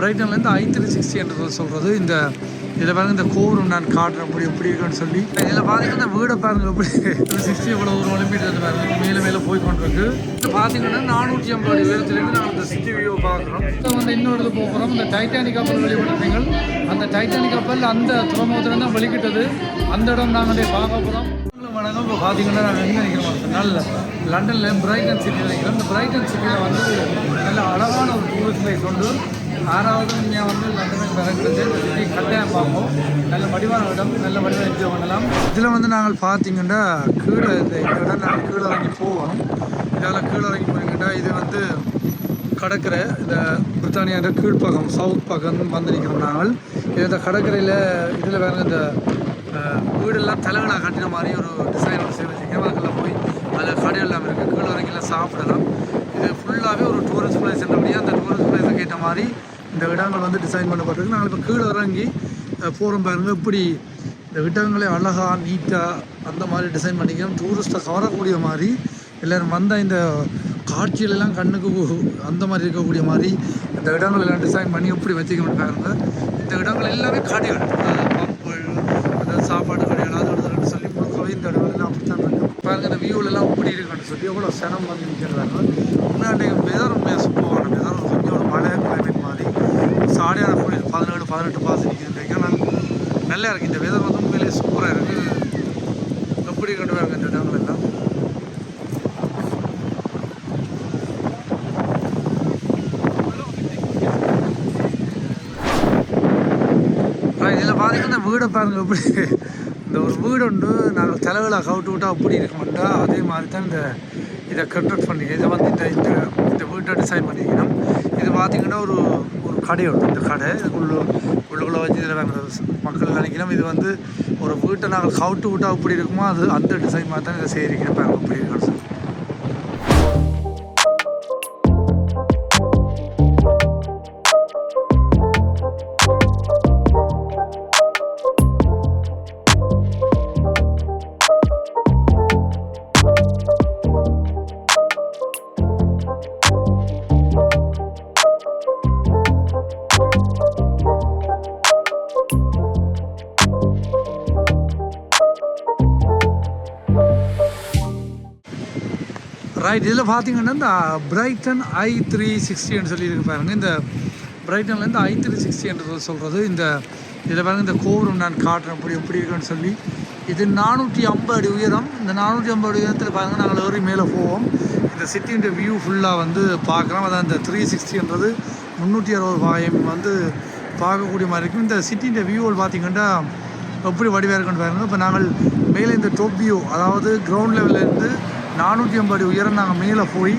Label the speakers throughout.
Speaker 1: பிரைட்டன்லேருந்து ஐ three sixty என்றதை சொல்கிறது இந்த இதில் பாருங்க இந்த கோவரும் நான் காட்டுறேன் அப்படி எப்படி இருக்குன்னு சொல்லி. இதில் பார்த்தீங்கன்னா வீடை பாருங்க எப்படி சிக்ஸ்டி எவ்வளோ ஒரு ஒலிம்பிக் பாருங்க. மேலே மேலே போய் கொண்டிருக்கு. பார்த்தீங்கன்னா நானூற்றி ஐம்பது உயரத்துலேருந்து நாங்கள் இந்த சிட்டி வியூ பார்க்குறோம். இப்போ வந்து இன்னொரு இது போகிறோம் இந்த டைட்டானிக் கப்பல் வெளிப்படுறீங்கள் அந்த டைட்டானிக் கப்பல் அந்த துறைமுகத்துல தான் வெளிக்கிட்டது. அந்த இடம் நாங்கள் பார்க்க போகிறோம் வணக்கம். இப்போ பார்த்தீங்கன்னா நாங்கள் எங்கே நிற்கிறோம்? நல்ல லண்டனில் பிரைட்டன் சிட்டியில் நிற்கிறோம் இந்த பிரைட்டன் சிட்டியில் வந்து நல்ல அழகான ஒரு டூரிஸ்ட் பிளேஸ் உண்டு. ஆறாவது நீங்கள் வந்து லண்டனில் பிறகுறது சுற்றி கட்டாயம் பார்ப்போம். நல்ல வடிவான இடம் நல்ல வடிவாக என்ஜாய் பண்ணலாம் இதில் வந்து நாங்கள் பார்த்தீங்கன்னா கீழே இந்த இடம் நாங்கள் கீழே இறங்கி போவோம். இதால் கீழே இறங்கி போனீங்கன்னா இது வந்து கடற்கரை இந்த பிரித்தானியாண்ட கீழ்ப்பக்கம் சவுத் பக்கம் வந்து நிற்கிறோம் நாங்கள். இது இந்த கடற்கரையில் இதில் வேறு இந்த வீடெல்லாம் தலைவனாக கட்டின மாதிரி ஒரு டிசைன் ஒரு சேவை வச்சுருக்கேன். போய் அதில் கடை எல்லாம் இருக்குது கீழே வரைக்கும் சாப்பிடலாம். இது ஃபுல்லாகவே ஒரு டூரிஸ்ட் பிளேஸ் என்றபடியே அந்த டூரிஸ்ட் பிளேஸுக்கு ஏற்ற மாதிரி இந்த இடங்கள் வந்து டிசைன் பண்ணப்பட்டிருக்கு நாங்கள் இப்போ கீழே இறங்கி போகிறோம் பாருங்க. இப்படி இந்த இடங்களை அழகாக நீட்டாக அந்த மாதிரி டிசைன் பண்ணிக்கிறோம். டூரிஸ்ட்டை கவரக்கூடிய மாதிரி. எல்லோரும் வந்த இந்த காட்சிகளெல்லாம் கண்ணுக்கு அந்த மாதிரி இருக்கக்கூடிய மாதிரி இந்த இடங்கள் எல்லாம் டிசைன் பண்ணி எப்படி வச்சுக்கணும் பாருங்க. இந்த இடங்கள் எல்லாமே கடைகள் அதாவது பப்புகள் அதாவது சாப்பாடு கடைகள் அது சொல்லி முழுக்கவே இந்த இடங்கள் எல்லாம் அப்படித்தான் இருக்கு. இந்த வியூவிலலாம் இப்படி இருக்குன்னு சொல்லி எவ்வளோ சனம் வந்து நிற்கிறாங்க நல்லா இருக்குது இந்த வெதர் வந்து உண்மையிலேயே சூப்பராக இருக்குது எப்படி கொண்டு வராங்க இந்த இடங்கள் எல்லாம்? இதில் பார்த்தீங்கன்னா வீடை பாருங்க எப்படி. இந்த ஒரு வீடு உண்டு. நாங்கள் தலைவில் கவுட்டு விட்டா அப்படி இருக்க மாட்டா. அதே மாதிரி தான் இந்த இதை கன்ஸ்ட்ரக்ட் பண்ணி இதை வந்து இந்த இந்த இந்த வீட்டை டிசைன் பண்ணிக்கணும் இது பார்த்தீங்கன்னா ஒரு கடை உண்டு. இந்த கடை உள்ளூர் உள்ளுக்குள்ளே வச்சு இதில் வாங்குற மக்கள் நினைக்கிறோம் இது வந்து ஒரு வீட்டை நாங்கள் கவுட்டு விட்டா எப்படி இருக்குமோ அது அந்த டிசைன் மாதிரி தான் இதை செய்கிறீங்க பாருங்க. அப்படி இருக்குன்னு ரைட் இதில் பார்த்தீங்கன்னா இந்த பிரைட்டன் ஐ த்ரீ சிக்ஸ்டின்னு சொல்லியிருக்கு பாருங்க. இந்த பிரைட்டன்லேருந்து ஐ த்ரீ சிக்ஸ்டின்றது சொல்கிறது இந்த இதில் பாருங்க இந்த கோபுரம் நான் காட்டுறேன். அப்படி எப்படி இருக்குன்னு சொல்லி. இது நானூற்றி ஐம்பது அடி உயரம். இந்த நானூற்றி ஐம்பது அடி உயரத்தில் பாருங்க நாங்கள் ஏறி மேலே போவோம். இந்த சிட்டின்ற வியூ ஃபுல்லாக வந்து பார்க்குறோம். அதான் இந்த த்ரீ சிக்ஸ்டின்றது முந்நூற்றி அறுபது வாயம் வந்து பார்க்கக்கூடிய மாதிரி இருக்கும். இந்த சிட்டின்ற வியூவில் பார்த்திங்கன்னா எப்படி வடிவாக இருக்குன்னு பாருங்க. இப்போ நாங்கள் மேலே இந்த டோப் வியூ அதாவது கிரவுண்ட் லெவல்லேருந்து நானூற்றி ஐம்பது உயரம் நாங்கள் மேலே போய்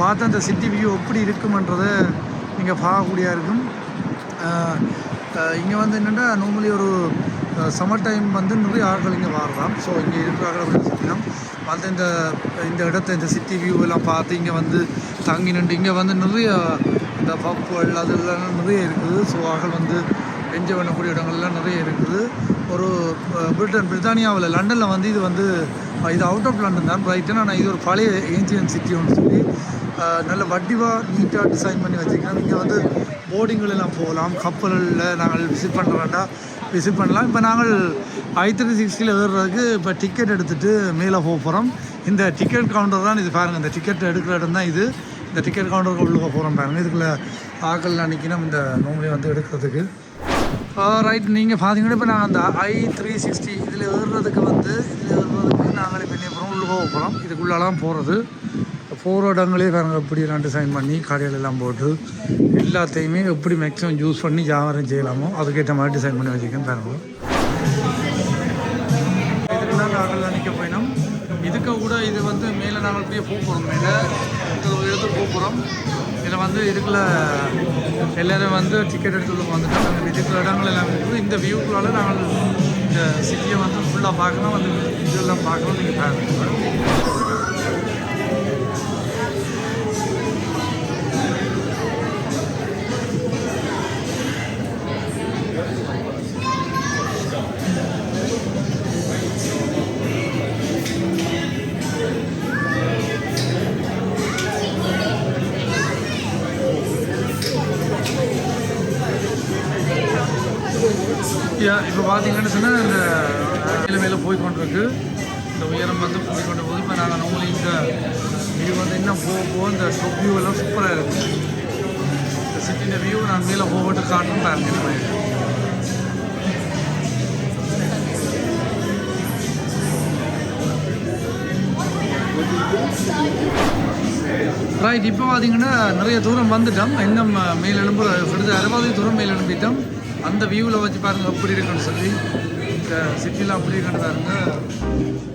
Speaker 1: பார்த்து அந்த சிட்டி வியூ எப்படி இருக்குமன்றதை நீங்கள் பார்க்கக்கூடியா இருக்கும். இங்கே வந்து என்னென்னா நார்மலி ஒரு சம்மர் டைம் வந்து நிறைய ஆட்கள் இங்கே வரலாம். ஸோ இங்கே இருக்கிறார்கள் அப்படின்னு சொல்லிக்கலாம் வந்து இந்த இந்த இடத்த இந்த சிட்டி வியூ எல்லாம் பார்த்து இங்கே வந்து தங்கி நின்று இங்கே வந்து நிறைய இந்த பப்புகள் அதெல்லாம் நிறைய இருக்குது. ஸோ ஆட்கள் வந்து என்ஜாய் பண்ணக்கூடிய இடங்கள்லாம் நிறைய இருக்குது. ஒரு பிரிட்டன் பிரித்தானியாவில் லண்டனில் வந்து இது வந்து இது அவுட் ஆஃப் லண்டன் தான். பிரைட்டன் ஆனால் இது ஒரு பழைய ஏஞ்சியன் சிட்டி ஒன்று சொல்லி நல்ல வட்டிவாக நீட்டாக டிசைன் பண்ணி வச்சுருக்கோம் இங்கே வந்து போர்டிங்கில் எல்லாம் போகலாம். கப்பலில் நாங்கள் விசிட் பண்ணுறோம்டா விசிட் பண்ணலாம். இப்போ நாங்கள் ஐ த்ரீ சிக்ஸ்டியில் ஏறுறதுக்கு இப்போ டிக்கெட் எடுத்துகிட்டு மேலே போக போகிறோம் இந்த டிக்கெட் கவுண்டர் தான் இது பாருங்கள் இந்த டிக்கெட் எடுக்கிற இடம் தான் இது. இந்த டிக்கெட் கவுண்டருக்கு உள்ள போகிறோம் பாருங்கள் இதுக்குள்ளே ஆக்கள்லாம் நிற்கணும் இந்த நோம்பி வந்து எடுக்கிறதுக்கு. ரைட் நீங்கள் பார்த்தீங்கன்னா இப்போ நாங்கள் அந்த ஐ த்ரீ சிக்ஸ்டி இதில் ஏறுறதுக்கு வந்து இதில் ஏறுறதுக்கு நாங்கள் இப்போ இதுக்குள்ளெல்லாம் போகிறது போகிற இடங்களே பாருங்க எப்படி ரெண்டு சைன் பண்ணி கடைகள் எல்லாம் போட்டு எல்லாத்தையுமே எப்படி மேக்ஸிமம் யூஸ் பண்ணி வியாபாரம் செய்யலாமோ அதுக்கேற்ற மாதிரி டிசைன் பண்ணி வச்சுக்கோங்க பாருங்க. இதுக்கு தான் நாங்கள் நிற்க போயினோம். இதுக்கு கூட இது வந்து மேலே நாங்கள் அப்படியே போக போகிறோம் மேலே எடுத்து போகிறோம் இதில் வந்து இதுக்குள்ள எல்லோரும் வந்து டிக்கெட் எடுத்து வந்துட்டு நாங்கள் இதுக்குள்ள இடங்கள் எல்லாம் இருக்குது. இந்த வியூக்குள்ளால நாங்கள் இந்த சிட்டியை வந்து ஃபுல்லாக பார்க்கணும் வந்து இதெல்லாம் பார்க்கணும் நீங்கள் பார்த்தீங்கன்னு சொன்னால் இந்த மேலே மேலே போய் கொண்டிருக்கு இந்த உயரம் வந்து போய் கொண்டு இப்போ நாங்கள் நம்மளும் இந்த இது வந்து இன்னும் போக போக இந்த top வியூ எல்லாம் சூப்பராக இருக்குது இந்த சிட்டியின் வியூ நான் மேலே போகட்டு காட்டணும் பாருங்க ரைட் இப்போ பார்த்தீங்கன்னா நிறைய தூரம் வந்துட்டோம். இன்னும் மேல் எழும்பு அறுபது தூரம் மேலெழும்பிட்டோம். அந்த வியூவில் வச்சு பாருங்கள் எப்படி இருக்குன்னு சொல்லி. இந்த சிட்டியில் அப்படி இருக்குன்னு பாருங்கள்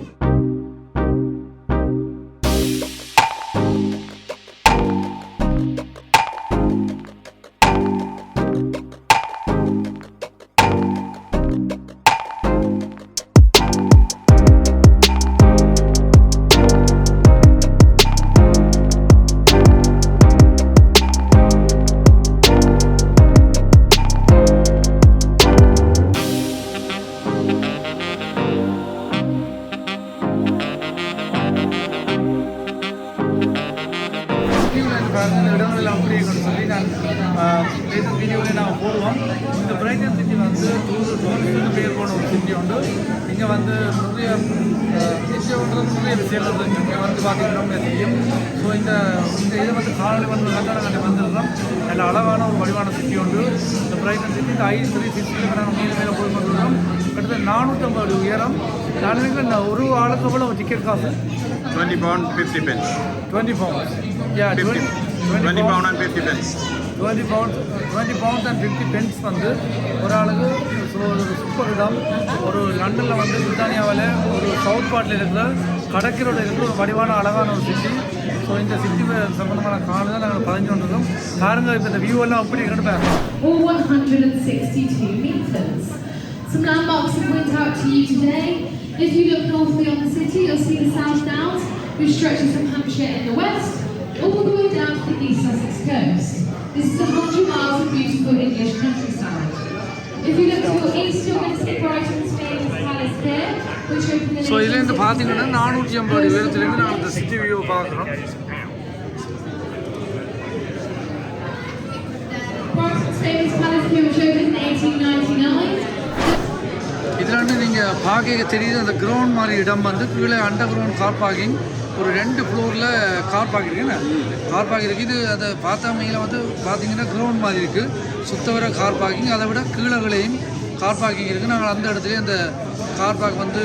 Speaker 1: பேர் போன ஒரு சிட்டி உண்டு. இங்கே வந்து நிறைய சிட்டியோன்றது நிறைய விஷயங்கள் இங்கே வந்து பார்த்தீங்கன்னா தெரியும் ஸோ இந்த இந்த இதை வந்து காலையில் வந்து கட்டாட கட்டி வந்துடுறோம் நல்ல அழகான ஒரு வடிவான சிட்டி உண்டு. இந்த பிரைட்டன் சிட்டி இந்த ஐ த்ரீ சிக்ஸ்டியில் நாங்கள் மேலே மேலே போய் கொண்டுள்ளோம் கிட்டத்தட்ட நானூற்றம்பது உயரம். நினைக்கிறேன் ஒரு ஆளுக்கு எவ்வளோ டிக்கெட் காசு?
Speaker 2: 20 pound 50 pence.
Speaker 1: Twenty pounds yeah
Speaker 2: 50. 20 pound and 50 pence.
Speaker 1: Twenty pounds twenty pounds and fifty pence வந்து ஒரு ஆளுக்கு ஸோ ஒரு சூப்பர் இடம். ஒரு லண்டனில் வந்து பிரித்தானியாவில் ஒரு சவுத் பாட்டில் இருக்கிற கடற்கரையில் இருக்கிற ஒரு வடிவான அழகான ஒரு சிட்டி ஸோ இந்த சிட்டி சம்மந்தமான காலம் தான் நாங்கள் பதிஞ்சு வந்துருக்கோம். பாருங்க இப்போ இந்த வியூ எல்லாம் அப்படி இருக்கணும் பாருங்க.
Speaker 3: Some landmarks to point out to you today. If you look north beyond the city, you'll see the South Downs, which stretches from Hampshire in the west all the way down to the East Sussex coast. This is 100 miles of beautiful English countryside. If you look to your east, you're going to see Brighton Staines Palace there, which opened in
Speaker 1: so இதுலேருந்து பார்த்தீங்கன்னா நானூற்றி ஐம்பது உயரத்துலேருந்து நாங்கள் இந்த city view பார்க்குறோம்
Speaker 3: Brighton Staines Palace here, which opened in 1899.
Speaker 1: இதில் வந்து நீங்கள் பார்க்க தெரியுது அந்த கிரவுண்ட் மாதிரி இடம் வந்து கீழே அண்டர் கிரவுண்ட் கார் பார்க்கிங் ஒரு ரெண்டு ஃப்ளோரில் கார் பார்க் இருக்குண்ணே கார் பார்க் இருக்குது இது அதை பார்த்தா வந்து பார்த்தீங்கன்னா கிரவுண்ட் மாதிரி இருக்குது சுத்த வர கார் பார்க்கிங் அதை விட கீழே கார் பார்க்கிங் இருக்குது நாங்கள் அந்த இடத்துல அந்த கார் பார்க் வந்து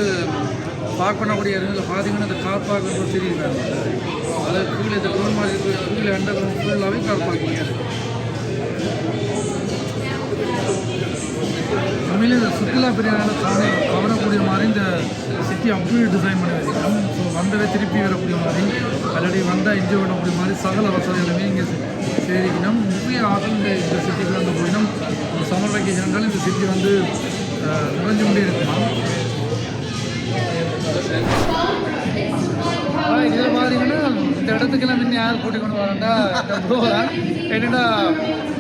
Speaker 1: பார்க் பண்ணக்கூடிய இடங்களில் பார்த்தீங்கன்னா அந்த கார் பார்க் தெரியுது. அது கீழே இந்த கிரவுண்ட் மாதிரி இருக்குது கீழே அண்டர் கிரவுண்ட் ஃபுல்லாகவே கார் பார்க்கிங்க இருக்குது சுற்றுலா பிரியாணியில் தானே கவரக்கூடிய மாதிரி இந்த சிட்டி அப்படியே டிசைன் பண்ணி வச்சுருக்கோம் ஸோ வந்தவே திருப்பி வரக்கூடிய மாதிரி ஆல்ரெடி வந்தால் என்ஜாய் பண்ணக்கூடிய மாதிரி சகல வசதிகளுமே இங்கே சேரிக்கணும். நிறைய ஆட்கள் இந்த இந்த சிட்டிக்கு வந்து போயினும் ஒரு சம்மர் வெக்கேஷன் இருந்தாலும் இந்த சிட்டி வந்து நுழைஞ்சு நிறைஞ்சு கொண்டே இருக்கணும் இதில் பார்த்தீங்கன்னா இந்த இடத்துக்கெல்லாம் முன்ன யார் கூட்டிக் கொண்டு வரேன்டா என்னடா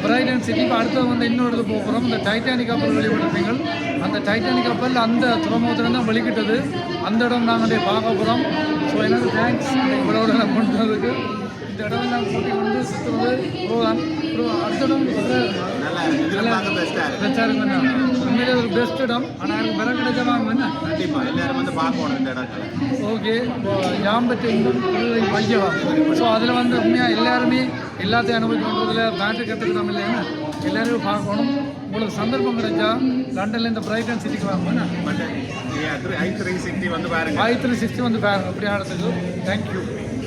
Speaker 1: பிரைடன் சிட்டி இப்போ வந்து இன்னொரு இடத்துக்கு போக போகிறோம் இந்த டைட்டானிக் கப்பல் வெளிப்பட்டிருப்பீங்கள் அந்த டைட்டானிக் கப்பல் அந்த துறைமுகத்தில் தான் வெளிக்கிட்டது. அந்த இடம் நாங்கள் பார்க்க போகிறோம் ஸோ எனக்கு தேங்க்ஸ் இவ்வளோ நான் கொண்டு வந்ததுக்கு இந்த இடம் நான் கூட்டி கொண்டு சுற்றுறது ப்ரோ தான் ப்ரோ அடுத்த இடம் பெஸ்ட்டாக இருக்குண்ணா உண்மையிலே ஒரு பெஸ்ட் இடம். ஆனால் எனக்கு விலை கிடைச்சா வாங்க
Speaker 2: கண்டிப்பா. எல்லாரும் வந்து பார்க்கணும் இந்த இடத்துல.
Speaker 1: ஓகே. யாம்பட்டு பையவா ஸோ அதில் வந்து உண்மையாக எல்லாருமே எல்லாத்தையும் அனுபவிக்கிறதுல பேட்டரி கற்றுக்கிட்டோம் இல்லைன்னா எல்லாரும் பார்க்கணும் உங்களுக்கு சந்தர்ப்பம் கிடைச்சா லண்டனில் இந்த பிரைட்டன் சிட்டிக்கு வாங்க
Speaker 2: ஐ த்ரீ சிக்ஸ்டி வந்து பாருங்க.
Speaker 1: ஆயிரத்தி சிக்ஸ்டி வந்து பாருங்க. அப்படி ஆடுறதுக்கு தேங்க்யூ